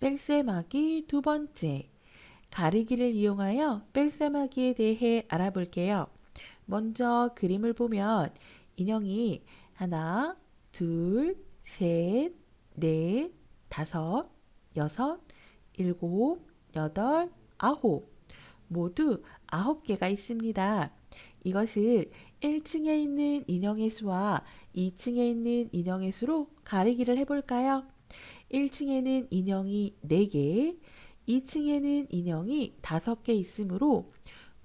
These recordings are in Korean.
뺄셈하기 두 번째. 가리기를 이용하여 뺄셈하기에 대해 알아볼게요. 먼저 그림을 보면 인형이 하나, 둘, 셋, 넷, 다섯, 여섯, 일곱, 여덟, 아홉. 모두 아홉 개가 있습니다. 이것을 1층에 있는 인형의 수와 2층에 있는 인형의 수로 가리기를 해볼까요? 1층에는 인형이 4개, 2층에는 인형이 5개 있으므로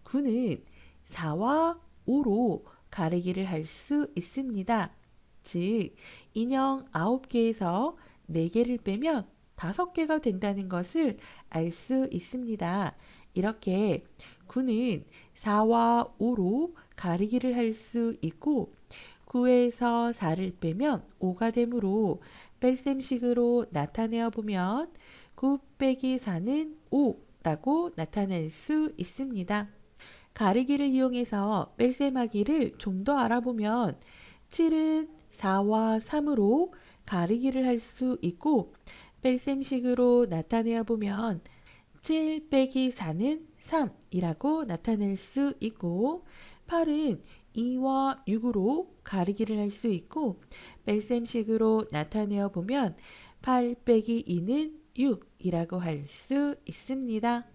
9는 4와 5로 가리기를 할 수 있습니다. 즉, 인형 9개에서 4개를 빼면 5개가 된다는 것을 알 수 있습니다. 이렇게 9는 4와 5로 가리기를 할 수 있고 9에서 4를 빼면 5가 되므로 뺄셈식으로 나타내어 보면 9 빼기 4는 5라고 나타낼 수 있습니다. 가리기를 이용해서 뺄셈하기를 좀 더 알아보면 7은 4와 3으로 가리기를 할 수 있고 뺄셈식으로 나타내어 보면 7 빼기 4는 3이라고 나타낼 수 있고 8은 2와 6으로 가리기를 할 수 있고 뺄셈식으로 나타내어 보면 8 빼기 2는 6이라고 할 수 있습니다.